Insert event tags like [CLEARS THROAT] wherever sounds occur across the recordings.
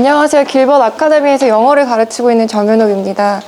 안녕하세요. 길벗 아카데미에서 영어를 가르치고 있는 정윤옥입니다.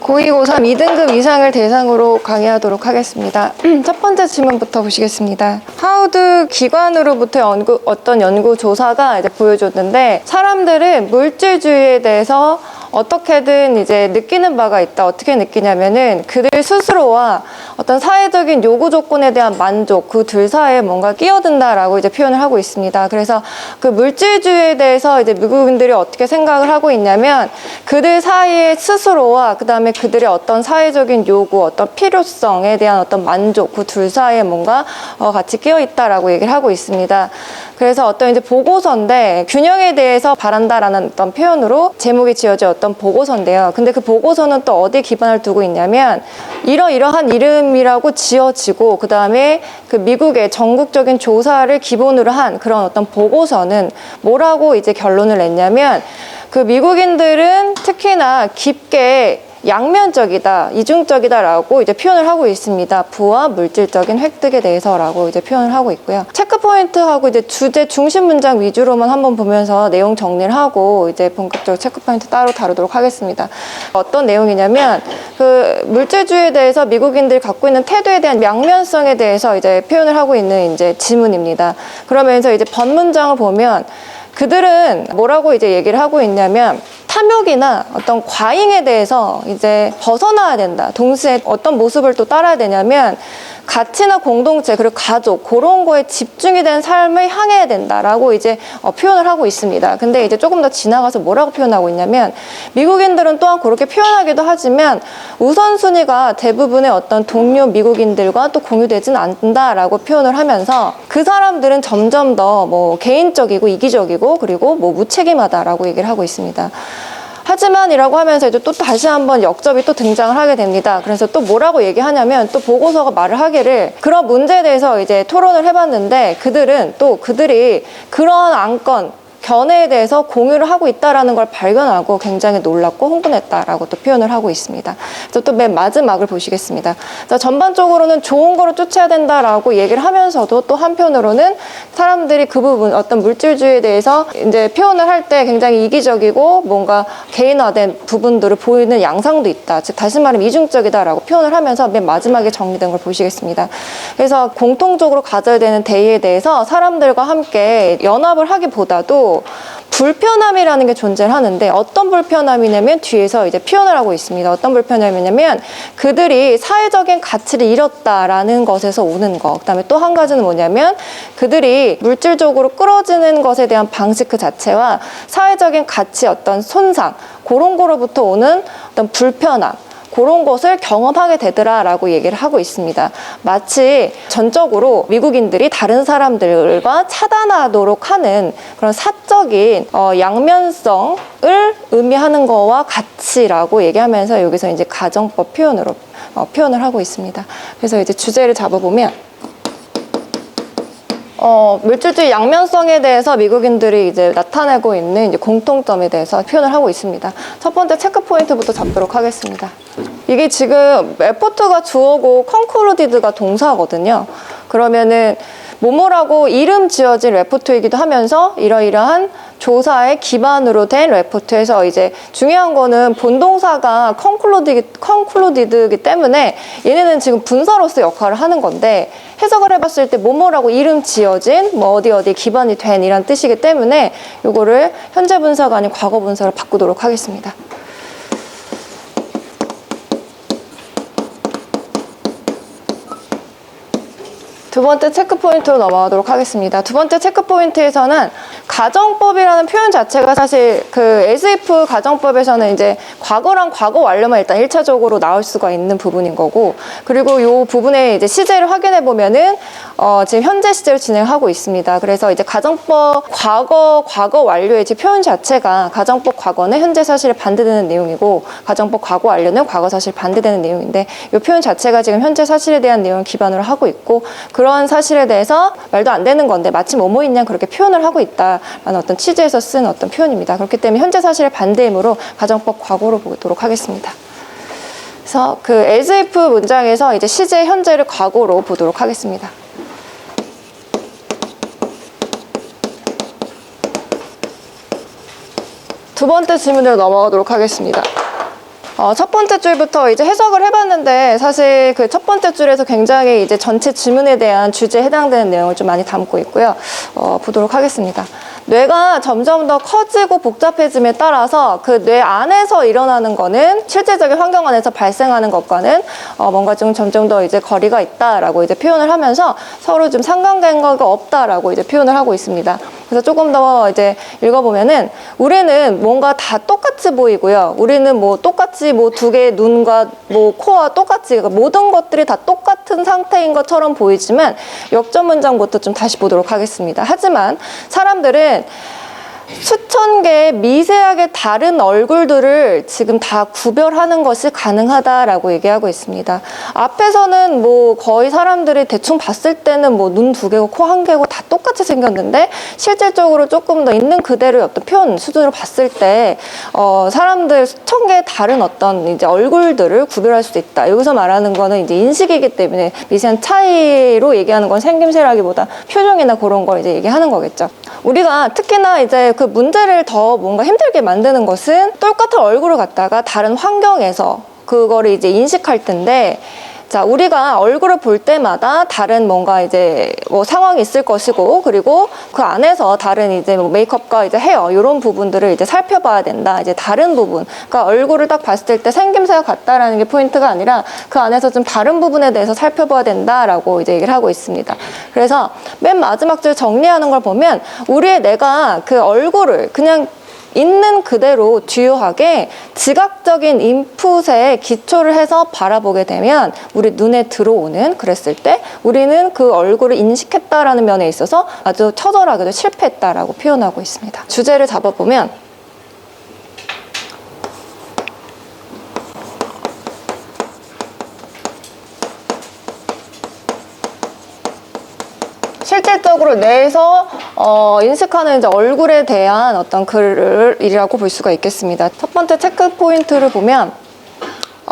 고2, 고3, 2등급 이상을 대상으로 강의하도록 하겠습니다. [CLEARS THROAT] 첫 번째 질문부터 보시겠습니다. 하우드 기관으로부터 연구, 어떤 연구 조사가 이제 보여줬는데 사람들은 물질주의에 대해서 어떻게든 이제 느끼는 바가 있다. 어떻게 느끼냐면은 그들 스스로와 어떤 사회적인 요구 조건에 대한 만족 그 둘 사이에 뭔가 끼어든다라고 이제 표현을 하고 있습니다. 그래서 그 물질주의에 대해서 이제 미국인들이 어떻게 생각을 하고 있냐면 그들 사이에 스스로와 그 다음에 그들의 어떤 사회적인 요구, 어떤 필요성에 대한 어떤 만족 그 둘 사이에 뭔가 어, 같이 끼어 있다라고 얘기를 하고 있습니다. 그래서 어떤 이제 보고서인데 균형에 대해서 바란다라는 어떤 표현으로 제목이 지어져 어떤 보고서인데요. 근데 그 보고서는 또 어디 기반을 두고 있냐면 이러이러한 이름이라고 지어지고 그 다음에 그 미국의 전국적인 조사를 기본으로 한 그런 어떤 보고서는 뭐라고 이제 결론을 냈냐면 그 미국인들은 특히나 깊게 양면적이다, 이중적이다라고 이제 표현을 하고 있습니다. 부와 물질적인 획득에 대해서라고 이제 표현을 하고 있고요. 체크 포인트하고 이제 주제 중심 문장 위주로만 한번 보면서 내용 정리를 하고 이제 본격적으로 체크 포인트 따로 다루도록 하겠습니다. 어떤 내용이냐면 그 물질주의에 대해서 미국인들이 갖고 있는 태도에 대한 양면성에 대해서 이제 표현을 하고 있는 이제 지문입니다. 그러면서 이제 번 문장을 보면 그들은 뭐라고 이제 얘기를 하고 있냐면 탐욕이나 어떤 과잉에 대해서 이제 벗어나야 된다. 동시에 어떤 모습을 또 따라야 되냐면 가치나 공동체 그리고 가족 그런 거에 집중이 된 삶을 향해야 된다라고 이제 어, 표현을 하고 있습니다. 근데 이제 조금 더 지나가서 뭐라고 표현하고 있냐면 미국인들은 또한 그렇게 표현하기도 하지만 우선순위가 대부분의 어떤 동료 미국인들과 또 공유되진 않는다라고 표현을 하면서 그 사람들은 점점 더 뭐 개인적이고 이기적이고 그리고 뭐 무책임하다라고 얘기를 하고 있습니다. 하지만이라고 하면서 이제 또 다시 한번 역접이 또 등장을 하게 됩니다. 그래서 또 뭐라고 얘기하냐면 또 보고서가 말을 하기를 그런 문제에 대해서 이제 토론을 해봤는데 그들은 또 그들이 그런 안건 견해에 대해서 공유를 하고 있다라는 걸 발견하고 굉장히 놀랐고 흥분했다라고 또 표현을 하고 있습니다. 그래서 또 맨 마지막을 보시겠습니다. 자, 전반적으로는 좋은 거를 쫓아야 된다라고 얘기를 하면서도 또 한편으로는 사람들이 그 부분 어떤 물질주의에 대해서 이제 표현을 할 때 굉장히 이기적이고 뭔가 개인화된 부분들을 보이는 양상도 있다. 즉 다시 말하면 이중적이다라고 표현을 하면서 맨 마지막에 정리된 걸 보시겠습니다. 그래서 공통적으로 가져야 되는 대의에 대해서 사람들과 함께 연합을 하기보다도 불편함이라는 게 존재를 하는데 어떤 불편함이냐면 뒤에서 이제 표현을 하고 있습니다. 어떤 불편함이냐면 그들이 사회적인 가치를 잃었다라는 것에서 오는 거. 그다음에 또 한 가지는 뭐냐면 그들이 물질적으로 끌어지는 것에 대한 방식 그 자체와 사회적인 가치 어떤 손상 그런 거로부터 오는 어떤 불편함. 그런 것을 경험하게 되더라라고 얘기를 하고 있습니다. 마치 전적으로 미국인들이 다른 사람들과 차단하도록 하는 그런 사적인 어, 양면성을 의미하는 거와 같이라고 얘기하면서 여기서 이제 가정법 표현으로 어, 표현을 하고 있습니다. 그래서 이제 주제를 잡아보면 어, 물질주의 양면성에 대해서 미국인들이 이제 나타내고 있는 이제 공통점에 대해서 표현을 하고 있습니다. 첫 번째 체크 포인트부터 잡도록 하겠습니다. 이게 지금 에포트가 주어고 컨클루디드가 동사거든요. 그러면은 모모라고 이름 지어진 레포트이기도 하면서 이러이러한 조사의 기반으로 된 레포트에서 이제 중요한 거는 본동사가 컨클루디, 컨클루디드이기 때문에 얘네는 지금 분사로서 역할을 하는 건데 해석을 해봤을 때 모모라고 이름 지어진 뭐 어디 어디 기반이 된 이란 뜻이기 때문에 이거를 현재 분사가 아닌 과거 분사로 바꾸도록 하겠습니다. 두 번째 체크 포인트로 넘어가도록 하겠습니다. 두 번째 체크 포인트에서는 가정법이라는 표현 자체가 사실 그 SF 가정법에서는 이제 과거랑 과거 완료만 일단 일차적으로 나올 수가 있는 부분인 거고 그리고 요 부분에 이제 시제를 확인해 보면은 어 지금 현재 시제를 진행하고 있습니다. 그래서 이제 가정법 과거 과거 완료의 표현 자체가 가정법 과거는 현재 사실에 반대되는 내용이고 가정법 과거 완료는 과거 사실 반대되는 내용인데 이 표현 자체가 지금 현재 사실에 대한 내용을 기반으로 하고 있고 그 그런 사실에 대해서 말도 안 되는 건데 마침 오모인양 그렇게 표현을 하고 있다라는 어떤 취지에서 쓴 어떤 표현입니다. 그렇기 때문에 현재 사실에 반대이므로 가정법 과거로 보도록 하겠습니다. 그래서 그 as if 문장에서 이제 시제 현재를 과거로 보도록 하겠습니다. 두 번째 질문으로 넘어가도록 하겠습니다. 어, 첫 번째 줄부터 이제 해석을 해봤는데 사실 그 첫 번째 줄에서 굉장히 이제 전체 질문에 대한 주제에 해당되는 내용을 좀 많이 담고 있고요. 어, 보도록 하겠습니다. 뇌가 점점 더 커지고 복잡해짐에 따라서 그 뇌 안에서 일어나는 거는 실제적인 환경 안에서 발생하는 것과는 어, 뭔가 좀 점점 더 이제 거리가 있다라고 이제 표현을 하면서 서로 좀 상관관계가 없다라고 이제 표현을 하고 있습니다. 그래서 조금 더 이제 읽어보면은 우리는 뭔가 다 똑같이 보이고요. 우리는 뭐 똑같이 뭐 두 개의 눈과 뭐 코와 똑같이 그러니까 모든 것들이 다 똑같은 상태인 것처럼 보이지만 역전 문장부터 좀 다시 보도록 하겠습니다. 하지만 사람들은 отвечает. 수천 개의 미세하게 다른 얼굴들을 지금 다 구별하는 것이 가능하다라고 얘기하고 있습니다. 앞에서는 뭐 거의 사람들이 대충 봤을 때는 뭐 눈 두 개고 코 한 개고 다 똑같이 생겼는데 실질적으로 조금 더 있는 그대로의 어떤 표현 수준으로 봤을 때 어, 사람들 수천 개의 다른 어떤 이제 얼굴들을 구별할 수도 있다. 여기서 말하는 거는 이제 인식이기 때문에 미세한 차이로 얘기하는 건 생김새라기보다 표정이나 그런 걸 이제 얘기하는 거겠죠. 우리가 특히나 이제 그 문제를 더 뭔가 힘들게 만드는 것은 똑같은 얼굴을 갖다가 다른 환경에서 그거를 이제 인식할 텐데 자, 우리가 얼굴을 볼 때마다 다른 뭔가 이제 뭐 상황이 있을 것이고, 그리고 그 안에서 다른 이제 뭐 메이크업과 이제 헤어, 이런 부분들을 이제 살펴봐야 된다. 이제 다른 부분. 그러니까 얼굴을 딱 봤을 때 생김새가 같다라는 게 포인트가 아니라 그 안에서 좀 다른 부분에 대해서 살펴봐야 된다라고 이제 얘기를 하고 있습니다. 그래서 맨 마지막 줄 정리하는 걸 보면 우리의 내가 그 얼굴을 그냥 있는 그대로 주요하게 지각적인 인풋에 기초를 해서 바라보게 되면 우리 눈에 들어오는 그랬을 때 우리는 그 얼굴을 인식했다라는 면에 있어서 아주 처절하게도 실패했다라고 표현하고 있습니다. 주제를 잡아보면 실질적으로 뇌에서 어, 인식하는 이제 얼굴에 대한 어떤 글이라고 볼 수가 있겠습니다. 첫 번째 체크 포인트를 보면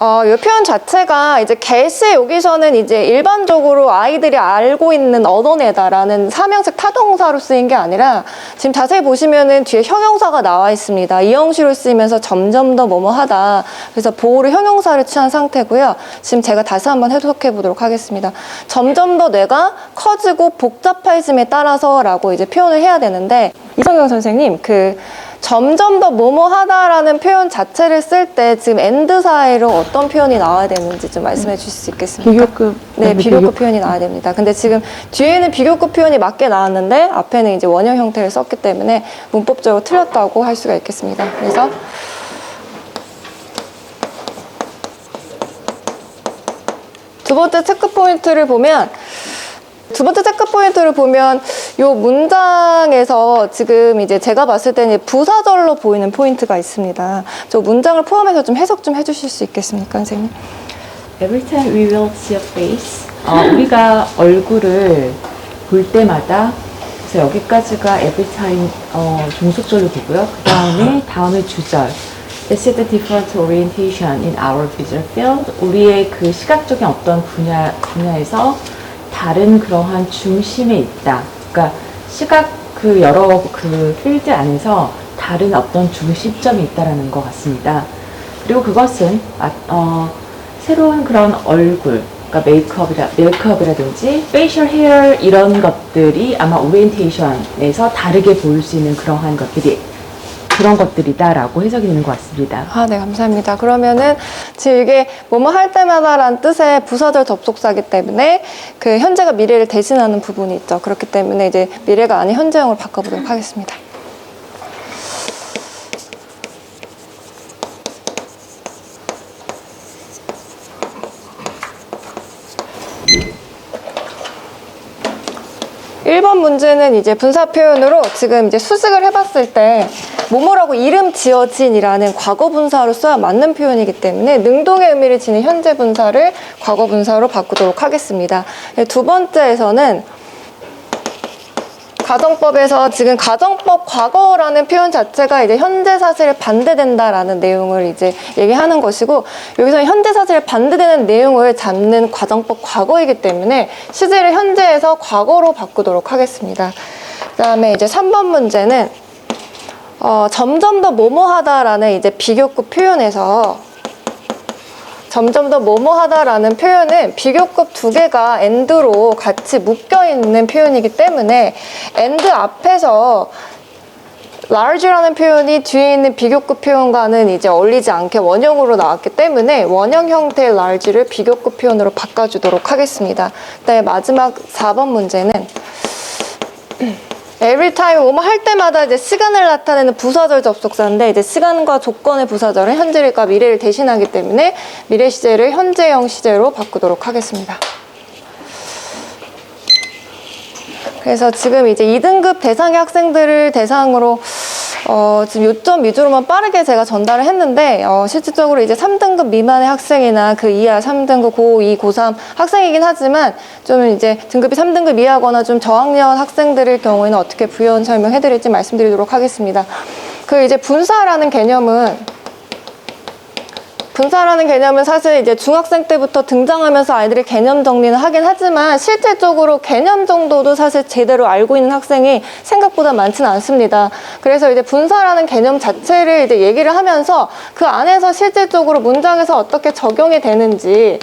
어, 이 표현 자체가 이제 개시 여기서는 이제 일반적으로 아이들이 알고 있는 언어내다라는 사명식 타동사로 쓰인 게 아니라 지금 자세히 보시면은 뒤에 형용사가 나와 있습니다. 이형식으로 쓰이면서 점점 더 뭐뭐하다. 그래서 보호를 형용사를 취한 상태고요. 지금 제가 다시 한번 해석해 보도록 하겠습니다. 점점 더 뇌가 커지고 복잡해짐에 따라서라고 이제 표현을 해야 되는데 이성경 선생님 그 점점 더 뭐뭐하다라는 표현 자체를 쓸 때 지금 엔드 사이로 어떤 표현이 나와야 되는지 좀 말씀해 주실 수 있겠습니까? 비교급. 네, 네, 비교급 비교- 표현이 나와야 됩니다. 근데 지금 뒤에는 비교급 표현이 맞게 나왔는데 앞에는 이제 원형 형태를 썼기 때문에 문법적으로 틀렸다고 할 수가 있겠습니다. 그래서 두 번째 체크 포인트를 보면 두 번째 체크 포인트를 보면 이 문장에서 지금 이제 제가 봤을 때는 부사절로 보이는 포인트가 있습니다. 저 문장을 포함해서 좀 해석 좀 해주실 수 있겠습니까, 선생님? Every time we will see a face. 어, 우리가 얼굴을 볼 때마다 그래서 여기까지가 every time 어, 종속절로 보고요. 그 다음에 다음에 주절. This is the different orientation in our visual field. 우리의 그 시각적인 어떤 분야 분야에서 다른 그러한 중심에 있다. 그러니까 시각 그 여러 그 필드 안에서 다른 어떤 중심점이 있다라는 것 같습니다. 그리고 그것은 아, 어, 새로운 그런 얼굴, 그러니까 메이크업이라 메이크업이라든지 페이셜 헤어 이런 것들이 아마 오리엔테이션에서 다르게 보일 수 있는 그러한 것들이 그런 것들이다라고 해석이 되는 것 같습니다. 아, 네, 감사합니다. 그러면은 지금 이게 뭐뭐 할 때마다란 뜻의 부사절 접속사기 때문에 그 현재가 미래를 대신하는 부분이 있죠. 그렇기 때문에 이제 미래가 아닌 현재형으로 바꿔보도록 하겠습니다. 일 번 문제는 이제 분사 표현으로 지금 이제 수식을 해봤을 때 뭐뭐라고 이름 지어진이라는 과거 분사로 써야 맞는 표현이기 때문에 능동의 의미를 지닌 현재 분사를 과거 분사로 바꾸도록 하겠습니다. 네, 두 번째에서는 가정법에서 지금 가정법 과거라는 표현 자체가 이제 현재 사실에 반대된다라는 내용을 이제 얘기하는 것이고 여기서 현재 사실에 반대되는 내용을 잡는 가정법 과거이기 때문에 시제를 현재에서 과거로 바꾸도록 하겠습니다. 그 다음에 이제 3번 문제는 어, 점점 더 뭐뭐하다라는 이제 비교급 표현에서 점점 더 뭐뭐하다라는 표현은 비교급 두 개가 and로 같이 묶여 있는 표현이기 때문에 and 앞에서 large라는 표현이 뒤에 있는 비교급 표현과는 이제 어울리지 않게 원형으로 나왔기 때문에 원형 형태의 large를 비교급 표현으로 바꿔주도록 하겠습니다. 그다음에 마지막 4번 문제는 [CLEARS THROAT] every time 뭐뭐 할 때마다 이제 시간을 나타내는 부사절 접속사인데 이제 시간과 조건의 부사절은 현재일과 미래를 대신하기 때문에 미래 시제를 현재형 시제로 바꾸도록 하겠습니다. 그래서 지금 이제 2등급 대상의 학생들을 대상으로 어, 지금 요점 위주로만 빠르게 제가 전달을 했는데 어, 실질적으로 이제 3등급 미만의 학생이나 그 이하 3등급 고2, 고3 학생이긴 하지만 좀 이제 등급이 3등급 이하거나 좀 저학년 학생들의 경우에는 어떻게 부연 설명해드릴지 말씀드리도록 하겠습니다. 그 이제 분사라는 개념은 분사라는 개념은 사실 이제 중학생 때부터 등장하면서 아이들이 개념 정리는 하긴 하지만 실질적으로 개념 정도도 사실 제대로 알고 있는 학생이 생각보다 많지는 않습니다. 그래서 이제 분사라는 개념 자체를 이제 얘기를 하면서 그 안에서 실질적으로 문장에서 어떻게 적용이 되는지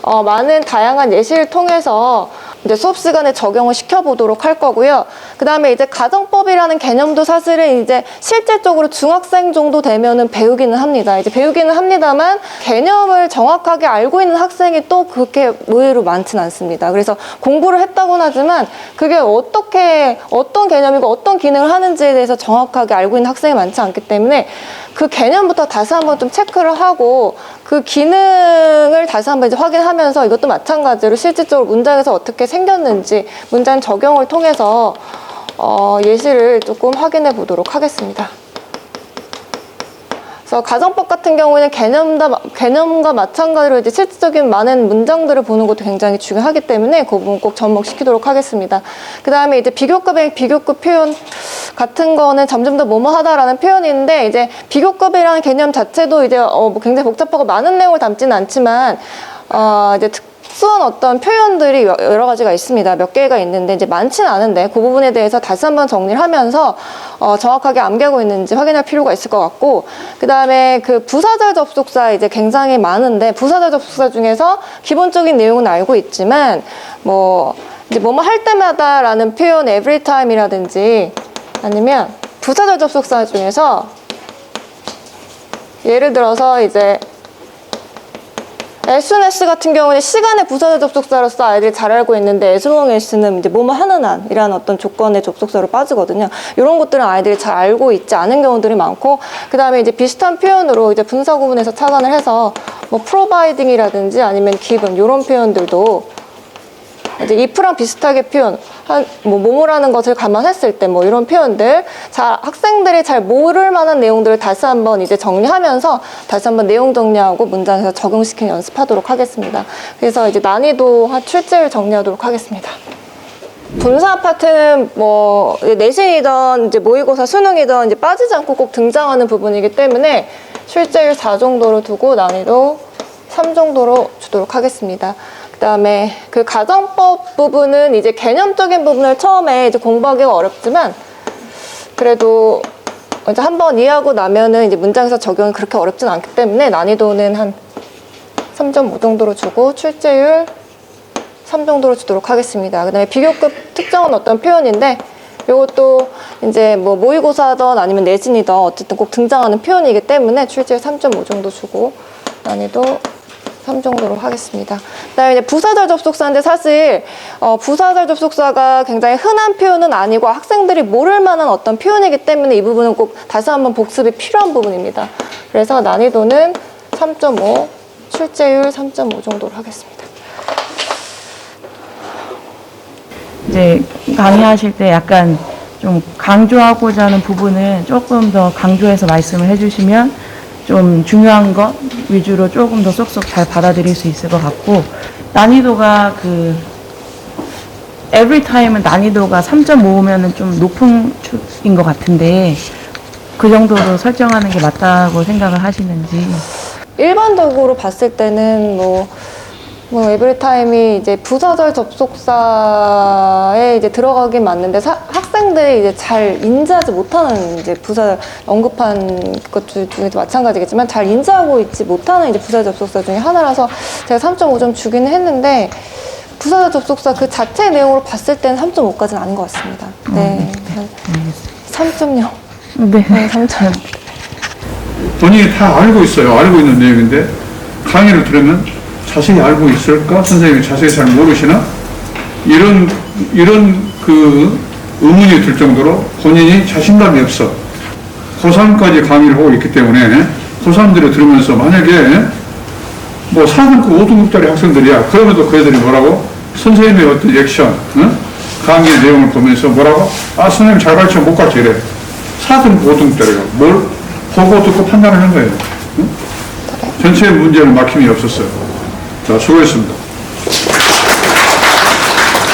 어, 많은 다양한 예시를 통해서 이제 수업 시간에 적용을 시켜보도록 할 거고요. 그 다음에 이제 가정법이라는 개념도 사실은 이제 실질적으로 중학생 정도 되면은 배우기는 합니다. 이제 배우기는 합니다만 개념을 정확하게 알고 있는 학생이 또 그렇게 의외로 많지는 않습니다. 그래서 공부를 했다고는 하지만 그게 어떻게 어떤 개념이고 어떤 기능을 하는지에 대해서 정확하게 알고 있는 학생이 많지 않기 때문에 그 개념부터 다시 한번 좀 체크를 하고 그 기능을 다시 한번 이제 확인하면서 이것도 마찬가지로 실질적으로 문장에서 어떻게 생겼는지 문장 적용을 통해서 어, 예시를 조금 확인해 보도록 하겠습니다. 그래서 가정법 같은 경우에는 개념과, 개념과 마찬가지로 이제 실질적인 많은 문장들을 보는 것도 굉장히 중요하기 때문에 그 부분 꼭 접목시키도록 하겠습니다. 그 다음에 이제 비교급의 비교급 표현 같은 거는 점점 더 뭐뭐하다라는 표현인데 이제 비교급이라는 개념 자체도 이제 어, 뭐 굉장히 복잡하고 많은 내용을 담지는 않지만 어, 이제 특 수한 어떤 표현들이 여- 여러 가지가 있습니다. 몇 개가 있는데 이제 많지는 않은데 그 부분에 대해서 다시 한번 정리를 하면서 어, 정확하게 암기하고 있는지 확인할 필요가 있을 것 같고 그 다음에 그 부사절 접속사 이제 굉장히 많은데 부사절 접속사 중에서 기본적인 내용은 알고 있지만 뭐 이제 뭐뭐 할 때마다라는 표현 every time이라든지 아니면 부사절 접속사 중에서 예를 들어서 이제 SNS 같은 경우는 시간의 부사절 접속사로서 아이들이 잘 알고 있는데 SOS는 이제 뭐뭐 하는 한이라는 어떤 조건의 접속사로 빠지거든요. 이런 것들은 아이들이 잘 알고 있지 않은 경우들이 많고 그 다음에 이제 비슷한 표현으로 이제 분사 구문에서 차단을 해서 뭐 providing이라든지 아니면 given 이런 표현들도 이제 if랑 비슷하게 표현, 한, 뭐, 뭐뭐라는 것을 감안했을 때, 뭐, 이런 표현들, 자, 학생들이 잘 모를 만한 내용들을 다시 한번 이제 정리하면서 다시 한번 내용 정리하고 문장에서 적용시키는 연습하도록 하겠습니다. 그래서 이제 난이도 한 출제를 정리하도록 하겠습니다. 분사 파트는 뭐 내신이든 이제 모의고사 수능이든 이제 빠지지 않고 꼭 등장하는 부분이기 때문에 출제율 4 정도로 두고 난이도 3 정도로 주도록 하겠습니다. 그다음에 그 가정법 부분은 이제 개념적인 부분을 처음에 이제 공부하기가 어렵지만 그래도 이제 한번 이해하고 나면은 이제 문장에서 적용이 그렇게 어렵진 않기 때문에 난이도는 한 3.5 정도로 주고 출제율 3 정도로 주도록 하겠습니다. 그다음에 비교급 특정은 어떤 표현인데 이것도 이제 뭐 모의고사든 아니면 내신이든 어쨌든 꼭 등장하는 표현이기 때문에 출제율 3.5 정도 주고 난이도 3 정도로 하겠습니다. 그다음에 이제 부사절 접속사인데 사실 어, 부사절 접속사가 굉장히 흔한 표현은 아니고 학생들이 모를 만한 어떤 표현이기 때문에 이 부분은 꼭 다시 한번 복습이 필요한 부분입니다. 그래서 난이도는 3.5, 출제율 3.5 정도로 하겠습니다. 이제 강의하실 때 약간 좀 강조하고자 하는 부분은 조금 더 강조해서 말씀을 해주시면 좀 중요한 것 위주로 조금 더 쏙쏙 잘 받아들일 수 있을 것 같고 난이도가 그 every time은 난이도가 3.5면은 좀 높은 축인 것 같은데 그 정도로 설정하는 게 맞다고 생각을 하시는지. 일반적으로 봤을 때는 뭐, 뭐, 에브리타임이 이제 부사절 접속사에 이제 들어가긴 맞는데, 사- 학생 학생들이 이제 잘 인지하지 못하는 이제 부사 언급한 것 중- 중에도 마찬가지겠지만 잘 인지하고 있지 못하는 이제 부사 접속사 중에 하나라서 제가 3.5점 주기는 했는데 부사 접속사 그 자체 내용으로 봤을 때는 3.5까지는 아닌 것 같습니다. 네. 3.0. 네. 네, 3.0. 본인이 다 알고 있어요. 알고 있는 내용인데 강의를 들으면 자세히 알고 있을까? 선생님이 자세히 잘 모르시나? 이런 이런 그 의문이 들 정도로 본인이 자신감이 없어. 고3까지 강의를 하고 있기 때문에 고3들이 들으면서 만약에 뭐 4등급, 5등급짜리 학생들이야. 그러면도 그 애들이 뭐라고? 선생님의 어떤 액션, 응? 강의 내용을 보면서 뭐라고? 아, 선생님 잘 가르쳐 못 가르쳐 이래. 4등급, 5등급짜리가 뭘 보고 듣고 판단하는 거예요. 응? 전체 문제는 막힘이 없었어요. 자, 수고했습니다.